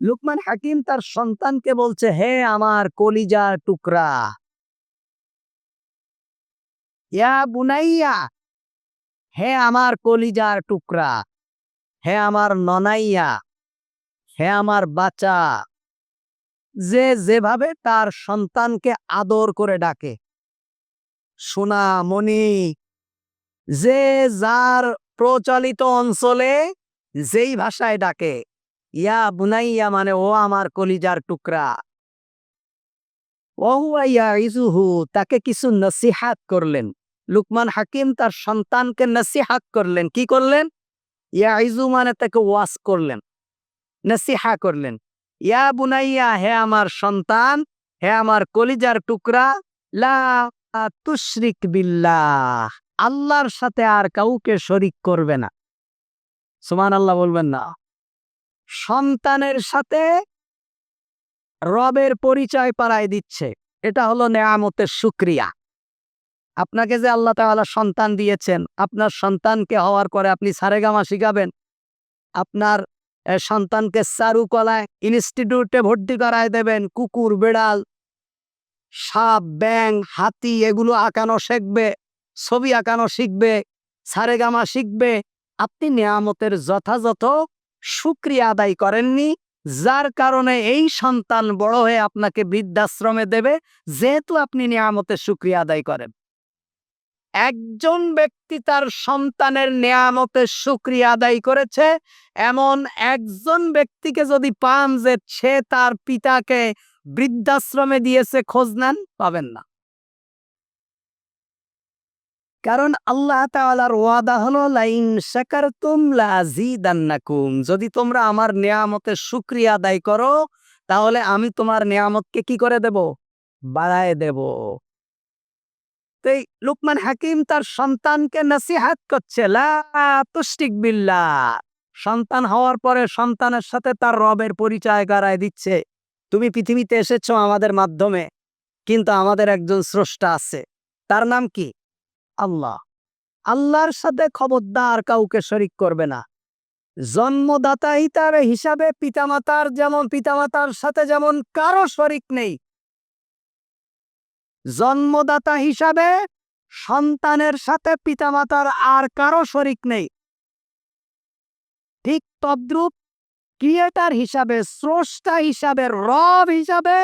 লুকমান হাকিম তার সন্তানকে বলছে, হে আমার কলিজার টুকরা, ইয়া বুনাইয়া, হে আমার কলিজার টুকরা, হে আমার ননাইয়া, হে আমার বাচ্চা, যে যেভাবে তার সন্তানকে আদর করে ডাকে সোনা মণি যে যার প্রচলিত অঞ্চলে যেই ভাষায় ডাকে ইয়া বুনাইয়া মানে ও আমার কলিজার টুকরা। ওহুয়া ইজুহু তাকে কিছু নসিহাত করলেন। লুকমান হাকিম তার সন্তানকে নসিহাত করলেন। কি করলেন? ইয়া ইজু মানে তাকে ওয়াস করলেন, নসিহা করলেন। ইয়া বুনাইয়া, হে আমার সন্তান, হে আমার কলিজার টুকরা, লা তুশরিক বিল্লাহ, আল্লাহর সাথে আর কাউকে শরিক করবে না। সুমান আল্লাহ বলবেন না। সন্তানের সাথে রবের পরিচয় পাড়ায় দিচ্ছে। এটা হলো নেয়ামতের সুক্রিয়া। আপনাকে যে আল্লাহ তাআলা সন্তান দিয়েছেন, আপনার সন্তানকে হওয়ার পরে আপনি সারেগামা শিখাবেন। আপনার সন্তানকে চারুকলায়, ইনস্টিটিউটে ভর্তি করায় দেবেন, কুকুর, বেড়াল, সাপ ব্যাং হাতি, এগুলো আঁকানো শিখবে, ছবি আঁকানো শিখবে, সারেগামা শিখবে। আপনি নিয়ামতের যথাযথ সুক্রিয়া আদায় করেননি, যার কারণে এই সন্তান বড় হয়ে আপনাকে বৃদ্ধাশ্রমে দেবে, যেহেতু আপনি নিয়ামতের সুক্রিয়া আদায় করেন। একজন ব্যক্তি তার সন্তানের নিয়ামতের সুক্রিয়া আদায় করেছে, এমন একজন ব্যক্তিকে যদি পান যে সে তার পিতাকে বৃদ্ধাশ্রমে দিয়েছে, খোঁজ নেন, পাবেন না। কারণ আল্লাহ তাআলার ওয়াদা হলো, লাইন শাকারতুম লাযীদান্নাকুম যদি তোমরা আমার নিয়ামতের শুকরিয়া আদায় করো, তাহলে আমি তোমার নিয়ামতকে কি করে দেব? বাড়ায় দেব। তো এই লুকমান হাকিম তার সন্তানকে নসিহাত করছে, লা বিল্লাহ। সন্তান হওয়ার পরে সন্তানের সাথে তার রবের পরিচয় করায় দিচ্ছে। তুমি পৃথিবীতে এসেছ আমাদের মাধ্যমে, কিন্তু আমাদের একজন স্রষ্টা আছে। তার নাম কি? আল্লাহ। আল্লাহর সাথে খবরদার কাউকে শরিক করবে না। জন্মদাতা হিতাবে হিসাবে পিতামাতার যেমন পিতামাতার সাথে যেমন কারও শরিক নেই। জন্মদাতা হিসাবে সন্তানের সাথে পিতামাতার আর কারও শরিক নেই। ঠিক তদ্রূপ ক্রিয়েটার হিসাবে, স্রষ্টা হিসাবে, রব হিসাবে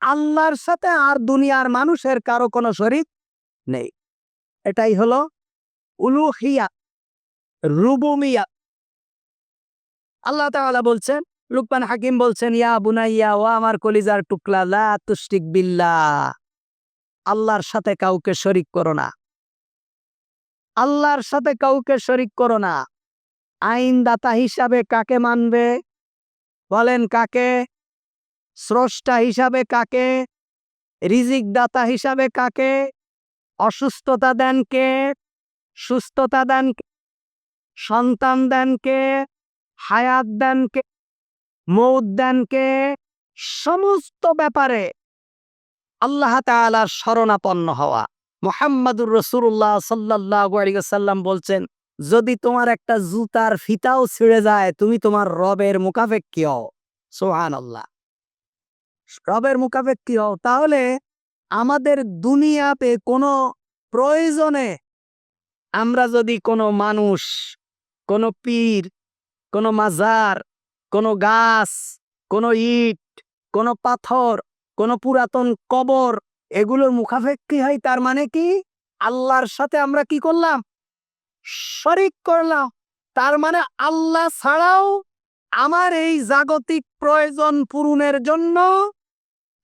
আল্লাহর সাথে আর দুনিয়ার মানুষের কারও কোনো শরিক নেই। এটাই হলো উলুহিয়া, রুবুমিয়া। আল্লাহ তাআলা বলছেন লুকমান হাকিম বলছেন, ইয়া বুনাইয়া, ও আমার কলিজার টুকলা লা তুশরিক বিল্লাহ। আল্লাহর সাথে কাউকে শরিক করো না। আল্লাহর সাথে কাউকে শরিক করো না। আইনদাতা হিসাবে কাকে মানবে? বলেন কাকে? স্রষ্টা হিসাবে কাকে? রিজিক দাতা হিসাবে কাকে? অসুস্থতা দেন কে? সুস্থতা দেন কে? সন্তান দেন কে? হায়াত দেন কে? মৌত দেন কে? সমস্ত ব্যাপারে আল্লাহ তাআলার শরণাপন্ন হওয়া। মোহাম্মদুর রসুল্লাহ সাল্লাহ সাল্লাম বলছেন, যদি তোমার একটা জুতার ফিতাও ছিঁড়ে যায়, তুমি তোমার রবের মুখাপেক্ষি হও। সোহান আল্লাহ রবের মুখাপেক্ষি হও। তাহলে আমাদের দুনিয়াতে কোনো প্রয়োজনে আমরা যদি কোনো মানুষ, কোনো পীর, কোনো মাজার, কোনো গাছ, কোনো ইট, কোনো পাথর, কোনো পুরাতন কবর, এগুলোর মুখাপেক্ষি হয় তার মানে কি? আল্লাহর সাথে আমরা কি করলাম? শরিক করলাম। তার মানে আল্লাহ ছাড়াও আমার এই জাগতিক প্রয়োজন পূরণের জন্য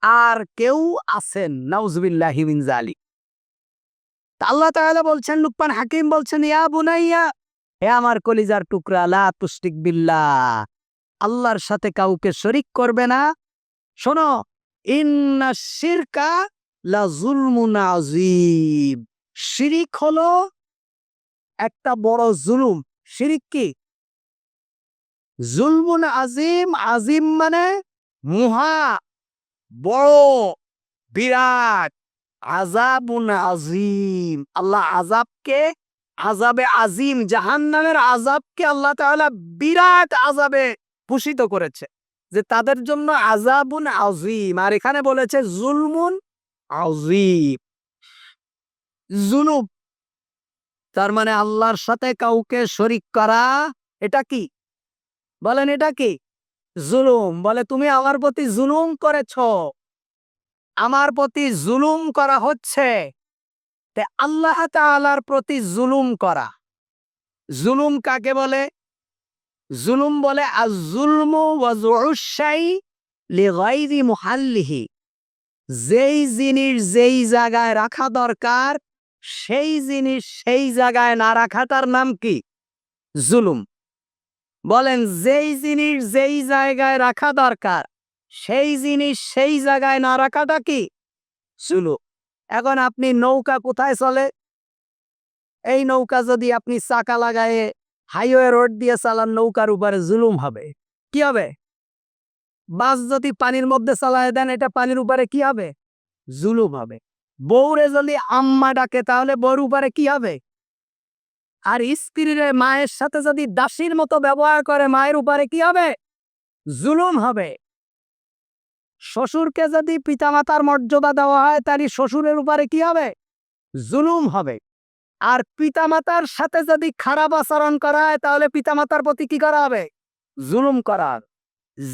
আর কেউ আছেন, নাউজুবিল্লাহ মিন জালিক তা আল্লাহ তাআলা বলছেন, লুকমান হাকিম বলছেন, ইয়া বুনাইয়া, হে আমার কলিজার টুকরা, লা তুশরিক বিল্লাহ, আল্লাহর সাথে কাউকে শরিক করবে না। শোনো, ইন্না শিরকা লা জুলমুন আযীম। শিরিক হলো একটা বড় জুলুম। শিরিক কি? জুলমুন আজিম আজিম মানে মুহা। বড় বিরাট আজাবুন আজিম আল্লাহ আজাবকে আজাবে আজিম জাহান্নামের আজাবকে আল্লাহ তাআলা বিরাট আজাবে ভূষিত করেছে যে তাদের জন্য আজাবুন আজিম আর এখানে বলেছে জুলমুন আজিম জুলুম তার মানে আল্লাহর সাথে কাউকে শরিক করা, এটা কি? বলেন এটা কি? জুলুম। বলে, তুমি আমার প্রতি জুলুম করেছ। আমার প্রতি জুলুম করা হচ্ছে। তে আল্লাহ তাআলার প্রতি জুলুম করা। জুলুম কাকে বলে? জুলুম বলে মুহাল্লিহি। যেই জিনিস যেই জায়গায় রাখা দরকার, সেই জিনিস সেই জায়গায় না রাখাটার নাম কি? জুলুম। বলেন, যেই জিনিস যেই জায়গায় রাখা দরকার, সেই জিনিস সেই জায়গায় না রাখাটা কি? জুলুম এখন আপনি নৌকা কোথায় চলে? এই নৌকা যদি আপনি চাকা লাগায়ে হাইওয়ে রোড দিয়ে চালান, নৌকার উপরে জুলুম হবে। কি হবে? বাস যদি পানির মধ্যে চালায় দেন, এটা পানির উপরে কি হবে? জুলুম হবে। বউরে যদি আম্মা ডাকে, তাহলে বউর উপরে কি হবে? আর স্ত্রীরে মায়ের সাথে যদি দাসীর মতো ব্যবহার করে, মায়ের উপরে কি হবে? জুলুম হবে। শ্বশুরকে যদি পিতামাতার মর্যাদা দেওয়া হয় তারই শ্বশুরের উপরে কি হবে? জুলুম হবে। আর পিতামাতার সাথে যদি খারাপ আচরণ করা হয়, তাহলে পিতামাতার প্রতি কি করা হবে? জুলুম করার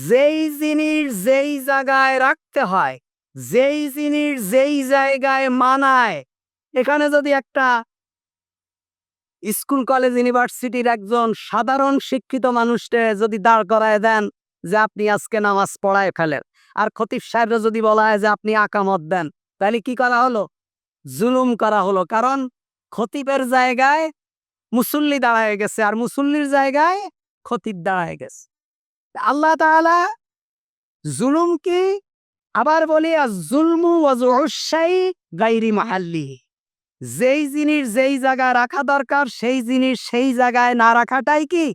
যেই জিনিস যেই জায়গায় রাখতে হয়, যেই জিনিস যেই জায়গায় মানায়, এখানে যদি একটা স্কুল, কলেজ, ইউনিভার্সিটির একজন সাধারণ শিক্ষিত মানুষকে যদি দাঁড় করায় দেন যে আপনি আজকে নামাজ পড়ায় ফেলেন। আর খতিব সাহেবরা যদি বলা হয় যে আপনি আকামত দেন, তাহলে কি করা হলো? জুলুম করা হলো। কারণ খতিবের জায়গায় মুসল্লি দাঁড়ায় গেছে আর মুসল্লির জায়গায় খতিব দাঁড়ায় গেছে। আল্লাহ তাআলা জুলুম কি আবার বলি জুলমু ওয়াজুসাই গাইরি মাহাল্লি যেই জিনিস যেই জায়গায় রাখা দরকার, সেই জিনিস সেই জায়গায় না রাখাটাই কি?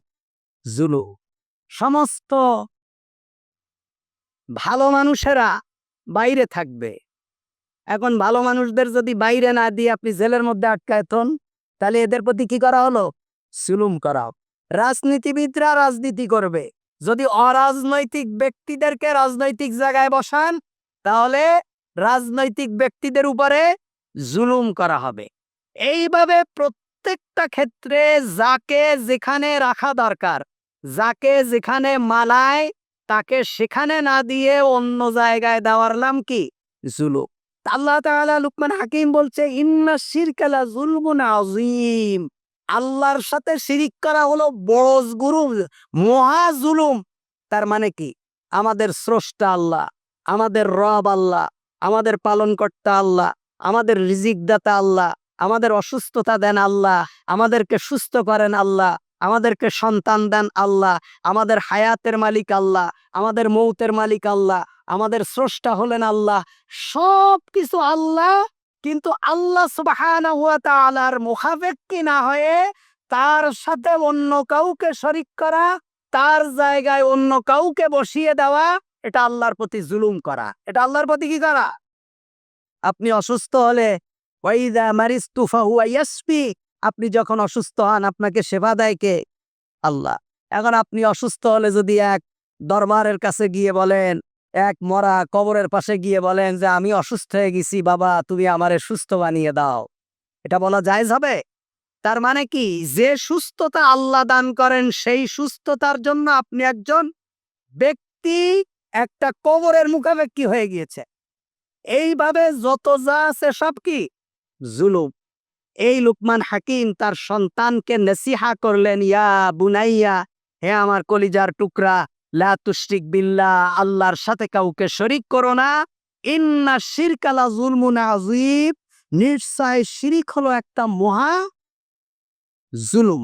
জুলু। সমস্ত ভালো মানুষেরা বাইরে থাকবে। এখন ভালো মানুষদের যদি বাইরে না দিয়ে আপনি জেলের মধ্যে আটকায় থন তাহলে এদের প্রতি কি করা হলো? সুলুম করা। রাজনীতিবিদরা রাজনীতি করবে। যদি অরাজনৈতিক ব্যক্তিদেরকে রাজনৈতিক জায়গায় বসান, তাহলে রাজনৈতিক ব্যক্তিদের উপরে জুলুম করা হবে। এইভাবে প্রত্যেকটা ক্ষেত্রে যাকে যেখানে রাখা দরকার, যাকে যেখানে মালায়, তাকে সেখানে না দিয়ে অন্য জায়গায় দেওয়ার নাম কি? জুলুম। আল্লাহ তাআলা লুকমান হাকিম বলছে, ইন্না শিরকালা জুলমুন আযীম। আল্লাহর সাথে শিরিক করা হলো বড় গুরু, মহা জুলুম। তার মানে কি? আমাদের স্রষ্টা আল্লাহ, আমাদের রব আল্লাহ, আমাদের পালনকর্তা আল্লাহ আমাদের রিজিক দাতা আল্লাহ, আমাদের অসুস্থতা দেন আল্লাহ, আমাদেরকে সুস্থ করেন আল্লাহ, আমাদেরকে সন্তান দেন আল্লাহ, আমাদের হায়াতের মালিক আল্লাহ, আমাদের মৌতের মালিক আল্লাহ, আমাদের স্রষ্টা হলেন আল্লাহ। সব কিছু আল্লাহ, কিন্তু আল্লাহ তাআলার মুখাপেক্ষি না হয়ে তার সাথে অন্য কাউকে শরিক করা, তার জায়গায় অন্য কাউকে বসিয়ে দেওয়া, এটা আল্লাহর প্রতি জুলুম করা। এটা আল্লাহর প্রতি কি করা? আপনি অসুস্থ হলে আপনি যখন অসুস্থ হন, আপনাকে সেবা দেয় কে? আল্লাহ। এখন আপনি অসুস্থ হলে যদি এক দরবারের কাছে গিয়ে বলেন, এক মরা কবরের পাশে গিয়ে বলেন যে, আমি অসুস্থ হয়ে গেছি, বাবা, তুমি আমারে সুস্থ বানিয়ে দাও। এটা বলা জায়েজ হবে? তার মানে কি? যে সুস্থতা আল্লাহ দান করেন, সেই সুস্থতার জন্য আপনি একজন ব্যক্তি, একটা কবরের মুখাপেক্ষি হয়ে গিয়েছে এইভাবে যত যা আছে সব কি? জুলুম। এই লুকমান হাকিম তার সন্তানকে নেসিহা করলেন, ইয়া বুনাইয়া, হে আমার কলিজার টুকরা, লা তুশরিক বিল্লাহ, আল্লাহর সাথে কাউকে শরিক করো না। ইন্না শিরকালা জুলমুন আজিব নিশ্চয় শিরিক হলো একটা মহা জুলুম।